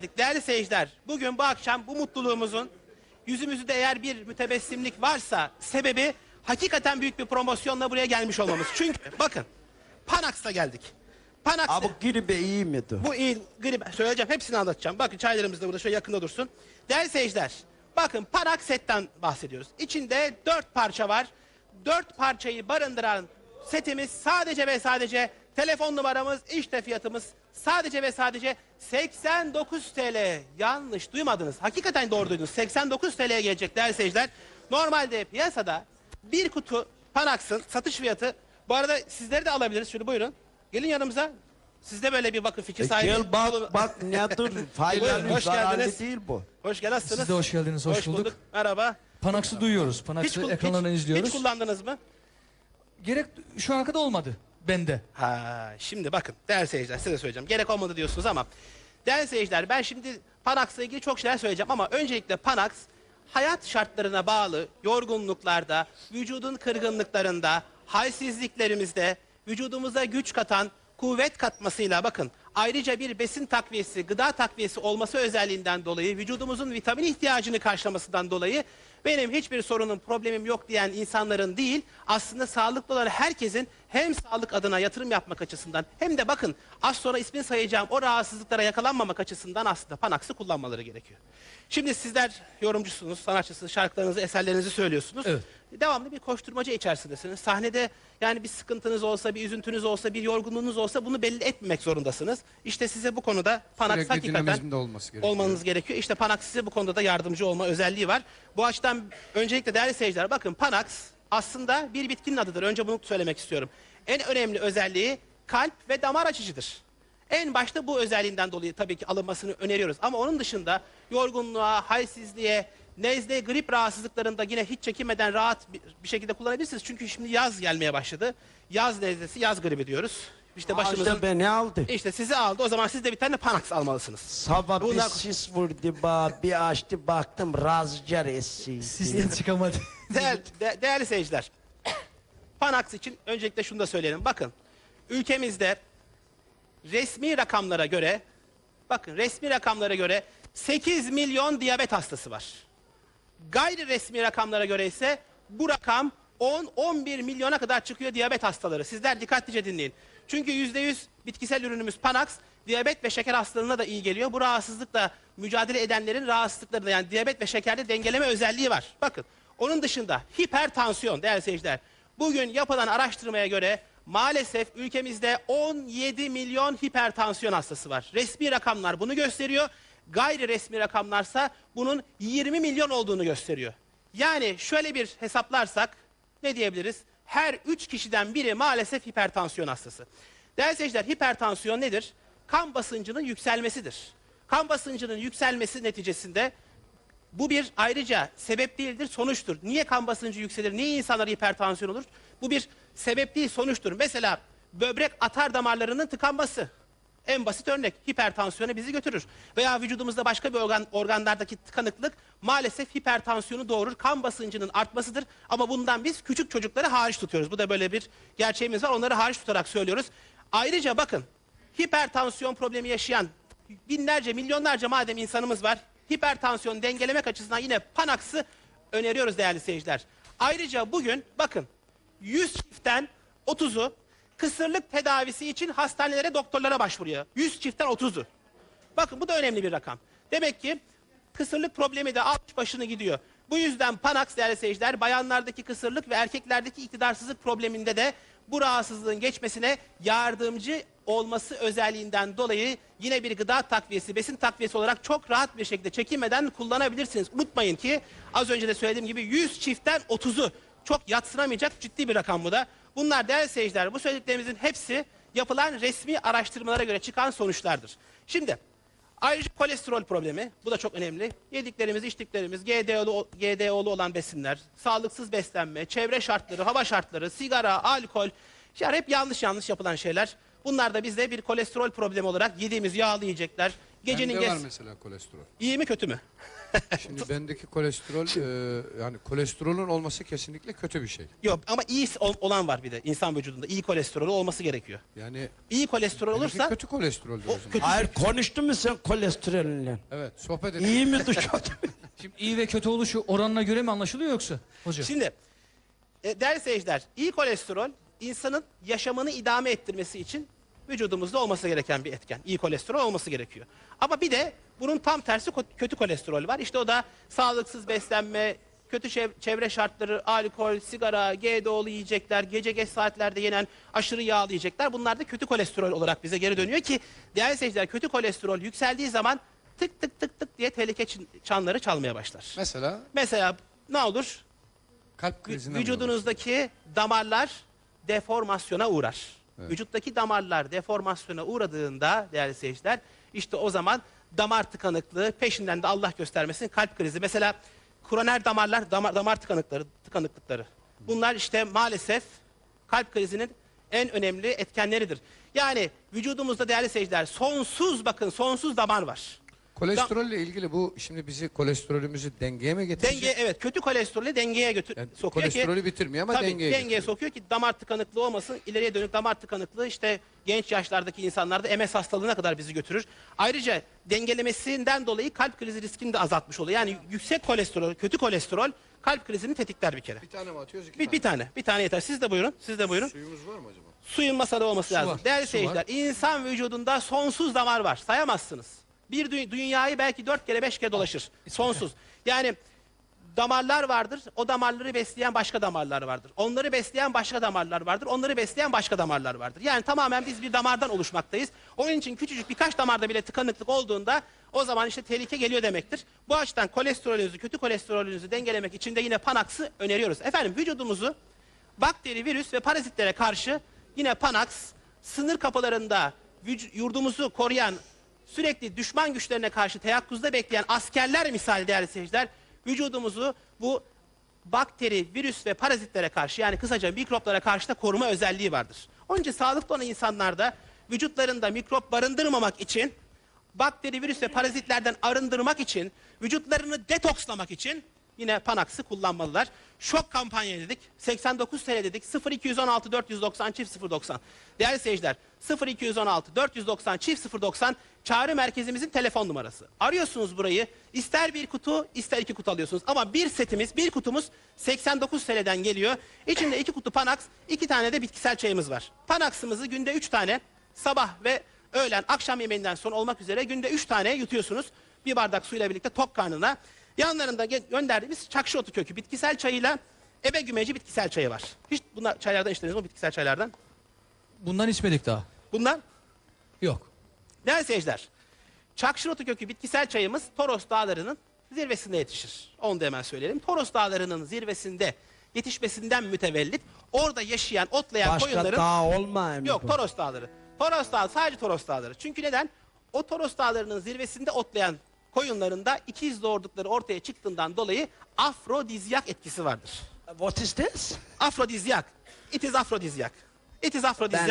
Değerli seyirciler, bugün bu akşam bu mutluluğumuzun yüzümüzde eğer bir mütebessimlik varsa sebebi hakikaten büyük bir promosyonla buraya gelmiş olmamız. Çünkü bakın Panax'ta geldik. Panax Abi gribe iyi miydi? bu il grip söyleyeceğim hepsini anlatacağım. Bakın çaylarımız da burada şöyle yakında dursun. Değerli seyirciler bakın Panax setten bahsediyoruz. İçinde dört parça var. Dört parçayı barındıran setimiz sadece ve sadece telefon numaramız işte fiyatımız sadece ve sadece 89 TL. Yanlış duymadınız. Hakikaten doğru duydunuz. 89 TL'ye gelecek değerli seyirciler. Normalde piyasada bir kutu Panax'ın satış fiyatı bu arada sizleri de alabiliriz. Şöyle buyurun. Gelin yanımıza. Siz de böyle bir bakın fikir E sahibi. gel bak bak nedir Buyurun, faydalı hoş zararlı geldiniz. değil bu. Hoş geldiniz. Siz de hoş geldiniz, hoş bulduk. Merhaba. Panax'ı duyuyoruz. Panax'ı kul- ekranlarından hiç, izliyoruz. hiç kullandınız mı? Gerek şu ana kadar olmadı bende. Ha, şimdi bakın değerli seyirciler size de söyleyeceğim. Gerek olmadı diyorsunuz ama değerli seyirciler ben şimdi Panax'la ilgili çok şeyler söyleyeceğim ama öncelikle Panax hayat şartlarına bağlı yorgunluklarda, vücudun kırgınlıklarında, halsizliklerimizde vücudumuza güç katan, kuvvet katmasıyla bakın ayrıca bir besin takviyesi, gıda takviyesi olması özelliğinden dolayı vücudumuzun vitamin ihtiyacını karşılamasından dolayı benim hiçbir sorunum, problemim yok diyen insanların değil, aslında sağlıklı olan herkesin hem sağlık adına yatırım yapmak açısından hem de bakın az sonra ismini sayacağım o rahatsızlıklara yakalanmamak açısından aslında Panax'ı kullanmaları gerekiyor. Şimdi sizler yorumcusunuz, sanatçısınız, şarkılarınızı, eserlerinizi söylüyorsunuz. Evet. Devamlı bir koşturmaca içerisindesiniz. Sahnede yani bir sıkıntınız olsa, bir üzüntünüz olsa, bir yorgunluğunuz olsa bunu belli etmemek zorundasınız. İşte size bu konuda Panax Sürekli hakikaten olması gerekiyor. olmanız gerekiyor. İşte Panax size bu konuda da yardımcı olma özelliği var. Bu açıdan öncelikle değerli seyirciler bakın Panax aslında bir bitkinin adıdır. Önce bunu söylemek istiyorum. En önemli özelliği kalp ve damar açıcıdır. En başta bu özelliğinden dolayı tabii ki alınmasını öneriyoruz. Ama onun dışında yorgunluğa, halsizliğe, nezle, grip rahatsızlıklarında yine hiç çekinmeden rahat bir- şekilde kullanabilirsiniz. Çünkü şimdi yaz gelmeye başladı. Yaz nezlesi, yaz gribi diyoruz. İşte başımızın... İşte beni aldı. İşte sizi aldı. O zaman siz de bir tane Panax almalısınız. Sabah Bunlar- bir sis vurdu ba, bir açtı baktım razcar essi. Sizden çıkamadı. Değer, de- değerli seyirciler. Panax için öncelikle şunu da söyleyelim. Bakın ülkemizde resmi rakamlara göre bakın resmi rakamlara göre 8 milyon diyabet hastası var. Gayri resmi rakamlara göre ise bu rakam 10-11 milyona kadar çıkıyor diyabet hastaları. Sizler dikkatlice dinleyin. Çünkü %100 bitkisel ürünümüz Panax diyabet ve şeker hastalığına da iyi geliyor. Bu rahatsızlıkla mücadele edenlerin rahatsızlıkları da yani diyabet ve şekerde dengeleme özelliği var. Bakın onun dışında hipertansiyon değerli seyirciler. Bugün yapılan araştırmaya göre maalesef ülkemizde 17 milyon hipertansiyon hastası var. Resmi rakamlar bunu gösteriyor. Gayri resmi rakamlarsa bunun 20 milyon olduğunu gösteriyor. Yani şöyle bir hesaplarsak ne diyebiliriz? Her 3 kişiden biri maalesef hipertansiyon hastası. Değerli seyirciler hipertansiyon nedir? Kan basıncının yükselmesidir. Kan basıncının yükselmesi neticesinde bu bir ayrıca sebep değildir, sonuçtur. Niye kan basıncı yükselir, niye insanlar hipertansiyon olur? Bu bir sebep değil, sonuçtur. Mesela böbrek atar damarlarının tıkanması. En basit örnek hipertansiyona bizi götürür. Veya vücudumuzda başka bir organ, organlardaki tıkanıklık maalesef hipertansiyonu doğurur. Kan basıncının artmasıdır ama bundan biz küçük çocukları hariç tutuyoruz. Bu da böyle bir gerçeğimiz var. Onları hariç tutarak söylüyoruz. Ayrıca bakın hipertansiyon problemi yaşayan binlerce, milyonlarca madem insanımız var. Hipertansiyon dengelemek açısından yine Panax'ı öneriyoruz değerli seyirciler. Ayrıca bugün bakın 100 çiftten 30'u kısırlık tedavisi için hastanelere, doktorlara başvuruyor. 100 çiftten 30'u. Bakın bu da önemli bir rakam. Demek ki kısırlık problemi de almış başını gidiyor. Bu yüzden Panax değerli seyirciler bayanlardaki kısırlık ve erkeklerdeki iktidarsızlık probleminde de bu rahatsızlığın geçmesine yardımcı olması özelliğinden dolayı yine bir gıda takviyesi, besin takviyesi olarak çok rahat bir şekilde çekinmeden kullanabilirsiniz. Unutmayın ki az önce de söylediğim gibi 100 çiftten 30'u çok yatsınamayacak ciddi bir rakam bu da. Bunlar değerli seyirciler bu söylediklerimizin hepsi yapılan resmi araştırmalara göre çıkan sonuçlardır. Şimdi ayrıca kolesterol problemi bu da çok önemli. Yediklerimiz, içtiklerimiz, GDO'lu, GDO'lu olan besinler, sağlıksız beslenme, çevre şartları, hava şartları, sigara, alkol, yani hep yanlış yanlış yapılan şeyler. Bunlar da bizde bir kolesterol problemi olarak yediğimiz yağlı yiyecekler. Gecenin Bende geç... var mesela kolesterol. İyi mi kötü mü? Şimdi bendeki kolesterol e, yani kolesterolün olması kesinlikle kötü bir şey. Yok ama iyi ol- olan var bir de insan vücudunda. iyi kolesterolü olması gerekiyor. Yani İyi kolesterol benimki olursa kötü kolesteroldür o o zaman. kötü Hayır konuştun mu sen kolesterolünle? Evet sohbet edelim. İyi mi kötü mü? Şimdi iyi ve kötü oluşu oranına göre mi anlaşılıyor yoksa? Hocam. Şimdi e, değerli seyirciler, iyi kolesterol insanın yaşamını idame ettirmesi için vücudumuzda olması gereken bir etken. İyi kolesterol olması gerekiyor. Ama bir de bunun tam tersi kötü kolesterol var. İşte o da sağlıksız beslenme, kötü çev- çevre şartları, alkol, sigara, GDO'lu yiyecekler, gece geç saatlerde yenen aşırı yağlı yiyecekler. Bunlar da kötü kolesterol olarak bize geri dönüyor ki değerli seyirciler kötü kolesterol yükseldiği zaman tık tık tık tık diye tehlike çanları çalmaya başlar. Mesela Mesela ne olur? kalp krizinden vücudunuzdaki damarlar deformasyona uğrar. Vücuttaki damarlar deformasyona uğradığında değerli seyirciler işte o zaman damar tıkanıklığı peşinden de Allah göstermesin kalp krizi. Mesela koroner damarlar damar, damar tıkanıkları tıkanıklıkları. Bunlar işte maalesef kalp krizinin en önemli etkenleridir. Yani vücudumuzda değerli seyirciler sonsuz bakın sonsuz damar var. Kolesterolle ilgili bu şimdi bizi kolesterolümüzü dengeye mi getirecek? Denge evet kötü kolesterolü dengeye götür Yani sokuyor ki kolesterolü bitirmiyor ama Tabii, dengeye dengeye getiriyor. sokuyor ki damar tıkanıklığı olmasın. İleriye dönük damar tıkanıklığı işte genç yaşlardaki insanlarda MS hastalığına kadar bizi götürür. Ayrıca dengelemesinden dolayı kalp krizi riskini de azaltmış oluyor. Yani yüksek kolesterol, kötü kolesterol kalp krizini tetikler bir kere. Bir tane mi atıyoruz iki Bir, tane? bir tane, bir tane yeter. Siz de buyurun, siz de buyurun. Suyumuz var mı acaba? Suyun masada olması Su lazım. var, Değerli su seyirciler, insan vücudunda sonsuz damar var. Sayamazsınız. Bir dü- dünyayı belki dört kere beş kere dolaşır. Sonsuz. Yani damarlar vardır. O damarları besleyen başka damarlar vardır. Onları besleyen başka damarlar vardır. Onları besleyen başka damarlar vardır. Yani tamamen biz bir damardan oluşmaktayız. Onun için küçücük birkaç damarda bile tıkanıklık olduğunda o zaman işte tehlike geliyor demektir. Bu açıdan kolesterolünüzü, kötü kolesterolünüzü dengelemek için de yine Panax'ı öneriyoruz. Efendim vücudumuzu bakteri, virüs ve parazitlere karşı yine Panax sınır kapılarında yurdumuzu koruyan sürekli düşman güçlerine karşı teyakkuzda bekleyen askerler misali değerli seyirciler vücudumuzu bu bakteri, virüs ve parazitlere karşı yani kısaca mikroplara karşı da koruma özelliği vardır. İçin sağlıklı olan insanlarda vücutlarında mikrop barındırmamak için bakteri, virüs ve parazitlerden arındırmak için, vücutlarını detokslamak için yine Panax'ı kullanmalılar. Şok kampanya dedik. 89 TL dedik. 0216 490 çift 090. Değerli seyirciler 0216 490 çift 090 çağrı merkezimizin telefon numarası. Arıyorsunuz burayı. İster bir kutu ister iki kutu alıyorsunuz. Ama bir setimiz bir kutumuz 89 TL'den geliyor. İçinde iki kutu Panax iki tane de bitkisel çayımız var. Panax'ımızı günde üç tane sabah ve öğlen akşam yemeğinden sonra olmak üzere günde 3 tane yutuyorsunuz. Bir bardak suyla birlikte tok karnına. Yanlarında gönderdiğimiz çakşı otu kökü bitkisel çayıyla ebe gümeci bitkisel çayı var. Hiç bunlar çaylardan içtiniz mi bitkisel çaylardan? Bundan içmedik daha. Bunlar Yok. değerli seyirciler. Çakşı otu kökü bitkisel çayımız Toros Dağları'nın zirvesinde yetişir. Onu da hemen söyleyelim. Toros Dağları'nın zirvesinde yetişmesinden mütevellit orada yaşayan otlayan Başka koyunların dağ olmayayım. Yok Toros Dağları. Toros Dağı sadece Toros Dağları. Çünkü neden? O Toros Dağları'nın zirvesinde otlayan koyunlarında ikiz doğurdukları ortaya çıktığından dolayı afrodizyak etkisi vardır. What is this? Afrodizyak. It is afrodizyak. It is afrodizyak.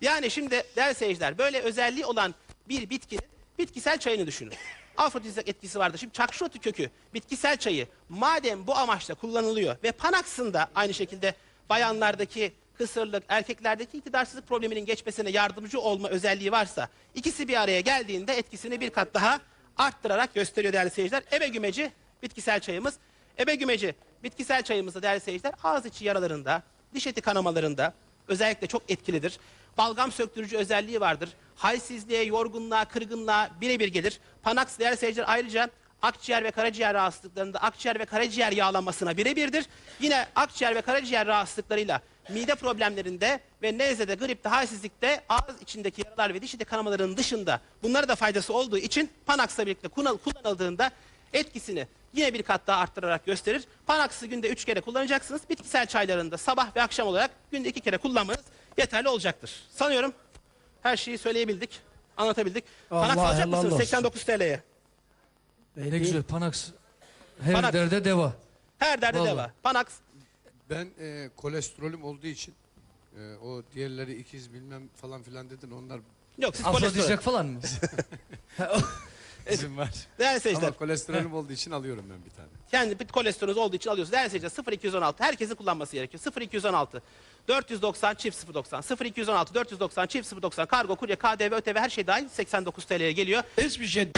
Yani şimdi değerli seyirciler böyle özelliği olan bir bitkinin bitkisel çayını düşünün. Afrodizyak etkisi vardır. Şimdi çakşotu kökü bitkisel çayı madem bu amaçla kullanılıyor ve Panax'ın da aynı şekilde bayanlardaki kısırlık, erkeklerdeki iktidarsızlık probleminin geçmesine yardımcı olma özelliği varsa ikisi bir araya geldiğinde etkisini bir kat daha arttırarak gösteriyor değerli seyirciler. Ebe gümeci bitkisel çayımız. Ebe gümeci bitkisel çayımızda değerli seyirciler ağız içi yaralarında, diş eti kanamalarında özellikle çok etkilidir. Balgam söktürücü özelliği vardır. Halsizliğe, yorgunluğa, kırgınlığa birebir gelir. Panax değerli seyirciler ayrıca akciğer ve karaciğer rahatsızlıklarında akciğer ve karaciğer yağlanmasına birebirdir. Yine akciğer ve karaciğer rahatsızlıklarıyla mide problemlerinde ve nezlede, gripte, halsizlikte ağız içindeki yaralar ve diş eti kanamalarının dışında bunlara da faydası olduğu için Panax'la birlikte kullan- kullanıldığında etkisini yine bir kat daha arttırarak gösterir. Panax'ı günde üç kere kullanacaksınız. Bitkisel çaylarında sabah ve akşam olarak günde iki kere kullanmanız yeterli olacaktır. Sanıyorum her şeyi söyleyebildik, anlatabildik. Allah Panax alacak helal mısınız olsun. 89 TL'ye? Ne güzel Panax. Her Panax. derde deva. Her derde Vallahi. deva. Panax Ben e, kolesterolüm olduğu için e, o diğerleri ikiz bilmem falan filan dedin onlar Yok siz kolesterol. Afrodizyak falan mı? bizim var. Değerli seyirciler. Ama kolesterolüm olduğu için alıyorum ben bir tane. Kendi bir kolesterolünüz olduğu için alıyorsunuz. Değerli seyirciler 0216 herkesin kullanması gerekiyor. 0216 490 çift 090 0216 490 çift 090 kargo kurye KDV ötv her şey dahil 89 TL'ye geliyor. Hiçbir şey